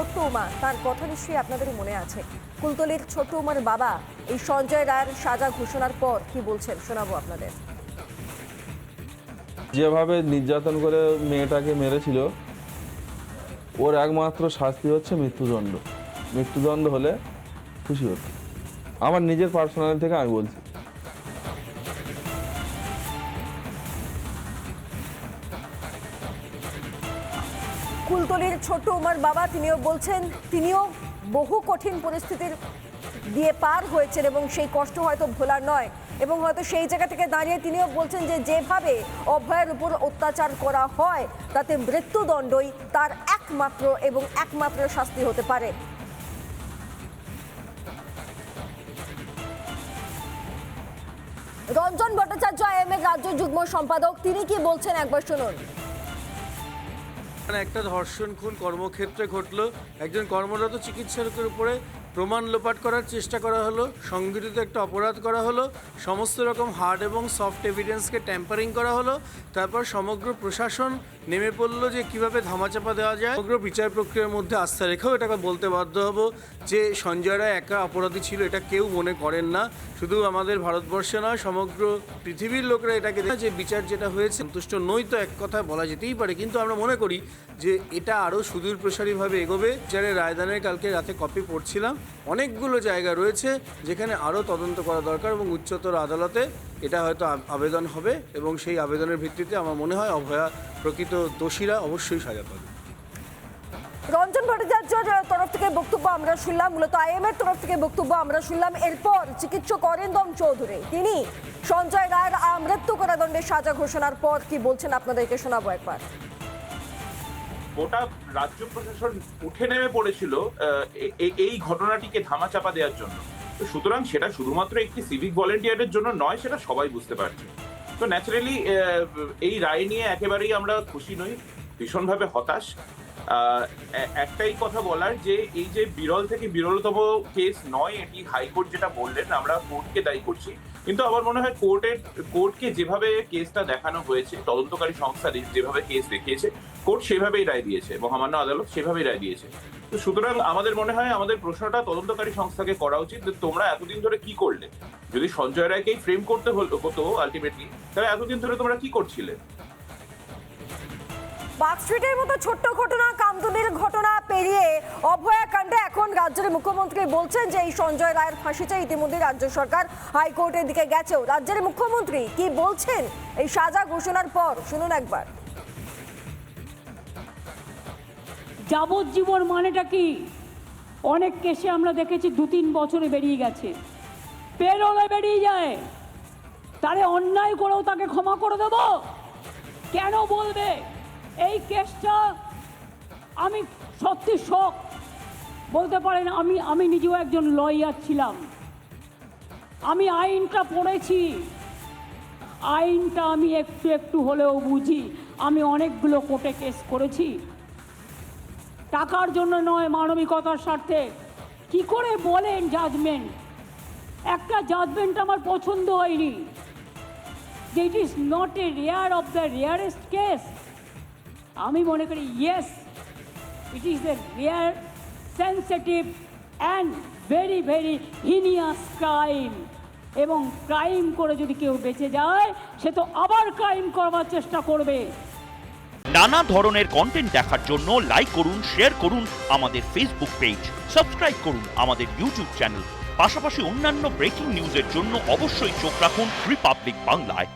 ছোট্ট উমা, তার কথা নিশ্চয়ই আপনাদের মনে আছে। কুলতলির ছোট্ট উমার বাবা, এই সঞ্জয় রায়ের সাজা ঘোষণার পর কি বলছেন শোনাবো আপনাদের। যেভাবে নির্যাতন করে মেয়েটাকে মেরেছিল, ওর একমাত্র শাস্তি হচ্ছে মৃত্যুদণ্ড। মৃত্যুদণ্ড হলে খুশি হতো। আমার নিজের পার্সোনাল থেকে আমি বলছি। কুলতলির ছোট উমার বাবা, তিনিও বলছেন, তিনিও বহু কঠিন পরিস্থিতির দিয়ে পার হয়েছেন এবং সেই কষ্ট হয়তো ভোলার নয়। এবং হয়তো সেই জায়গা থেকে দাঁড়িয়ে তিনিও বলছেন যে যেভাবে অভয়ের উপর অত্যাচার করা হয়, তাতে মৃত্যুদণ্ডই তার একমাত্র এবং একমাত্র শাস্তি হতে পারে। রঞ্জন ভট্টাচার্য, আইএমএর রাজ্য যুগ্ম সম্পাদক, তিনি কি বলছেন একবার শুনুন। এখানে একটা ধর্ষণ খুন কর্মক্ষেত্রে ঘটলো। একজন কর্মরত চিকিৎসকের উপরে প্রমাণ লোপাট করার চেষ্টা করা হলো সংগঠিত একটা অপরাধ করা হলো, সমস্ত রকম হার্ড এবং সফট এভিডেন্সকে ট্যাম্পারিং করা হলো, তারপর সমগ্র প্রশাসন নেমে পড়ল যে কীভাবে ধামাচাপা দেওয়া যায়। সমগ্র বিচার প্রক্রিয়ার মধ্যে আস্থা রেখেও এটাকে বলতে বাধ্য হব যে সঞ্জয় রায় একা অপরাধী ছিল, এটা কেউ মনে করেন না। শুধু আমাদের ভারতবর্ষে নয়, সমগ্র পৃথিবীর লোকরা এটাকে যে বিচার যেটা হয়েছে, সন্তুষ্ট নই তো এক কথা বলা যেতেই পারে। কিন্তু আমরা মনে করি যে এটা আরও সুদূর প্রসারীভাবে এগোবে। যারা রায়দানের কালকে রাতে কপি পড়ছিলাম। অনেকগুলো জায়গা রয়েছে যেখানে আরও তদন্ত করা দরকার এবং উচ্চতর আদালতে এটা হয়তো আবেদন হবে এবং সেই আবেদনের ভিত্তিতে আমার মনে হয় অভয়া প্রকৃত দোষীরা অবশ্যই সাজা পাবে। রঞ্জন ভট্টাচার্যের তরফ থেকে বক্তব্য আমরা শুনলাম মূলত আইএমএর তরফ থেকে বক্তব্য আমরা শুনলাম। এরপর চিকিৎসক অরিন্দম চৌধুরী তিনি সঞ্জয় রায়ের মৃত্যু কারাদণ্ডের সাজা ঘোষণার পর কি বলছেন আপনাদেরকে শোনাবো একবার। গোটা রাজ্য প্রশাসন উঠে নেমে পড়েছিল এই ঘটনাটিকে ধামাচাপা দেওয়ার জন্য। তো সুতরাং সেটা শুধুমাত্র একটি সিভিক ভলেন্টিয়ারের জন্য নয় সেটা সবাই বুঝতে পারছে। তো ন্যাচারালি এই রায় নিয়ে একেবারেই আমরা খুশি নই, ভীষণভাবে হতাশ। একটাই কথা বলার যে, এই যে বিরল থেকে বিরলতম কেস নয়, এটি হাইকোর্ট যেটা বললেন, আমরা কোর্টকে দায়ী করছি। কিন্তু আমার মনে হয় কোর্টের, কোর্টকে যেভাবে কেসটা দেখানো হয়েছে, তদন্তকারী সংস্থা যেভাবে কেস দেখিয়েছে, কোর্ট সেভাবেই রায় দিয়েছে, মহামান্য আদালত সেভাবেই রায় দিয়েছে। তো সুতরাং আমাদের মনে হয়, আমাদের প্রশ্নটা তদন্তকারী সংস্থাকে করা উচিত যে, তোমরা এতদিন ধরে কি করলে? যদি সঞ্জয় রায়কেই ফ্রেম করতে হতো আলটিমেটলি তাহলে এতদিন ধরে তোমরা কি করছিলে? পার্কস্ট্রিটের মতো ছোট্ট ঘটনা কামদুনির ঘটনা পেরিয়ে অভয়াকাণ্ডে এখন রাজ্যের মুখ্যমন্ত্রী বলছেন যে এই সঞ্জয় রায়ের ফাঁসিতে ইতিমধ্যে রাজ্য সরকার হাইকোর্টের দিকে গেছেও রাজ্যের মুখ্যমন্ত্রী কি বলছেন? এই সাজা ঘোষণার পর, শুনুন একবার। যাবজ্জীবন মানেটা কি? অনেক কেসে আমরা দেখেছি দু তিন বছরে বেরিয়ে গেছে। পেরোলে বেরিয়ে যায়। তারে অন্যায় করেও তাকে ক্ষমা করে দেব। কেন বলবে? এই কেসটা আমি সত্যি শখ বলতে পারেন, আমি আমি নিজেও একজন লয়ার ছিলাম। আমি আইনটা পড়েছি। আইনটা আমি একটু একটু হলেও বুঝি, আমি অনেকগুলো কোর্টে কেস করেছি। টাকার জন্য নয়, মানবিকতার স্বার্থে। কি করে বলেন জাজমেন্ট একটা জাজমেন্ট আমার পছন্দ হয়নি। যে it is not a rare of the rarest case আমি মনে করি yes it is a rare sensitive and very very heinous crime এবং ক্রাইম করে যদি কেউ বেঁচে যায়, সে তো আবার ক্রাইম করবার চেষ্টা করবে। নানা ধরনের কন্টেন্ট দেখার জন্য লাইক করুন শেয়ার করুন আমাদের ফেসবুক পেজ সাবস্ক্রাইব করুন আমাদের ইউটিউব চ্যানেল পাশাপাশি অন্যান্য ব্রেকিং নিউজের জন্য অবশ্যই চোখ রাখুন রিপাবলিক বাংলায়